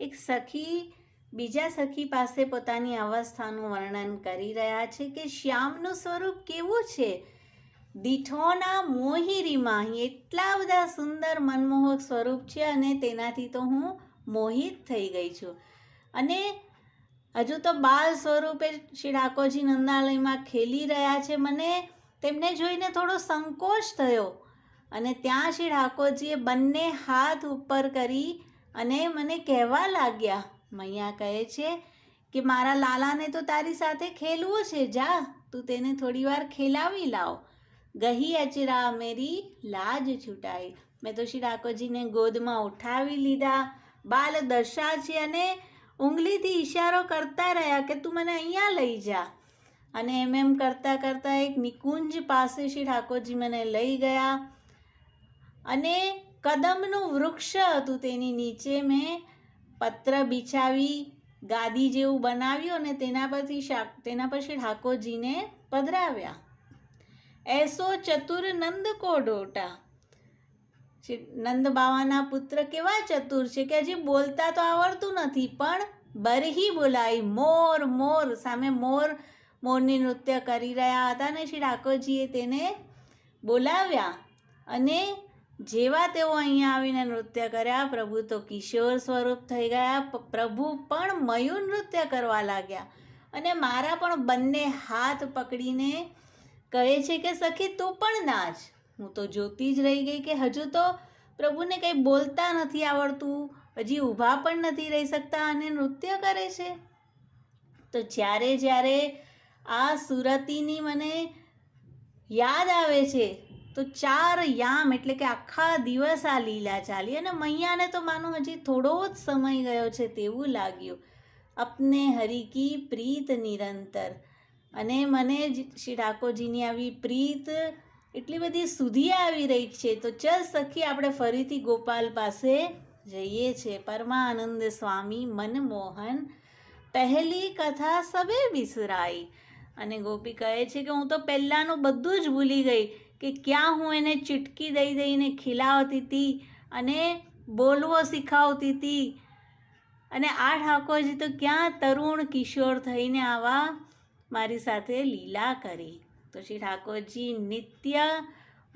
એક સખી, બીજા સખી પાસે પોતાની અવસ્થાનું વર્ણન કરી રહ્યા છે કે શ્યામનું સ્વરૂપ કેવું છે? દીઠોના મોહિરીમાં એટલા બધા સુંદર મનમોહક સ્વરૂપ છે અને તેનાથી તો હું મોહિત થઈ ગઈ છું. અને હજુ તો બાળ સ્વરૂપે શ્રી ડાકોરજી નંદાલયમાં ખેલી રહ્યા છે. મને તેમને જોઈને થોડો સંકોચ થયો અને ત્યાં શ્રી ઠાકોરજીએ બંને હાથ ઉપર કરી અને મને કહેવા લાગ્યા, મૈયા કહે છે કે મારા લાલાને તો તારી સાથે ખેલવું છે, જા, તું તેને થોડીવાર ખેલાવી લાવ. ગહી અચરા મેરી લાજ છૂટાઈ. મેં તો શ્રી ઠાકોરજીને ગોદમાં ઉઠાવી લીધા. બાલ દશા છે અને ઉંગલીથી ઈશારો કરતા રહ્યા કે તું મને અહીંયા લઈ જા. અને એમ એમ કરતાં કરતાં એક નિકુંજ પાસે શ્રી ઠાકોરજી મને લઈ ગયા. અને કદમનું વૃક્ષ હતું તેની નીચે મેં પત્ર બિછાવી, ગાદી જેવું બનાવ્યું અને તેના પરથી શાક, તેના પછી ઠાકોરજીને પધરાવ્યા. એસો ચતુર નંદ કો ડોટા નંદ બાવાના પુત્ર કેવા ચતુર છે કે હજી બોલતા તો આવડતું નથી, પણ બરહી બોલાઈ, મોર મોર, સામે મોર, મોરની નૃત્ય કરી રહ્યા હતા અને શ્રી ઠાકોરજીએ તેને બોલાવ્યા. અને જેવા તેઓ અહીંયા આવીને નૃત્ય કર્યા, પ્રભુ તો કિશોર સ્વરૂપ થઈ ગયા પ્રભુ પણ મયુર નૃત્ય કરવા લાગ્યા. અને મારા પણ બંને હાથ પકડીને કહે છે કે, સખી, તું પણ નાચ હું તો જોતી જ રહી ગઈ કે હજુ તો પ્રભુને કંઈ બોલતા નથી આવડતું. હજી ઊભા પણ નથી રહી શકતા અને નૃત્ય કરે છે. તો જ્યારે જ્યારે આ સુરતીની મને યાદ આવે છે તો ચાર યામ એટલે કે આખા દિવસ આ લીલા ચાલી અને મૈયાને તો માનો હજી થોડો જ સમય ગયો છે તેવું લાગ્યું. અપને હરિકી પ્રીત નિરંતર. અને મને જ શ્રી ઠાકોરજીની આવી પ્રીત એટલી બધી સુધી આવી રહી છે. તો ચલ સખી, આપણે ફરીથી ગોપાલ પાસે જઈએ છે. પરમાનંદ સ્વામી મનમોહન. પહેલી કથા સબે બિસરાઈ. અને ગોપી કહે છે કે હું તો પહેલાંનું બધું જ ભૂલી ગઈ કે ક્યાં હું એને ચીટકી દઈ દઈને ખીલાવતી હતી અને બોલવો શીખવતી હતી અને આ ઠાકોરજી તો ક્યાં તરુણ કિશોર થઈને આવા મારી સાથે લીલા કરી. તો શ્રી ઠાકોરજી નિત્ય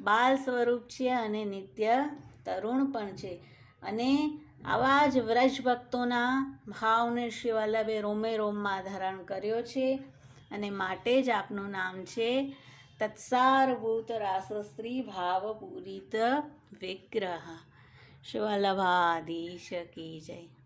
બાલ સ્વરૂપ છે અને નિત્ય તરુણ પણ છે. અને આવા જ વ્રજ ભક્તોના ભાવને શ્રી વલ્લભે રોમે રોમમાં ધારણ કર્યો છે. અને માટે જ આપનું નામ છે તત્સારભૂત રાસસ્ત્રી ભાવપૂરિત વિગ્રહ શિવલ્લભાધીશ કી જય.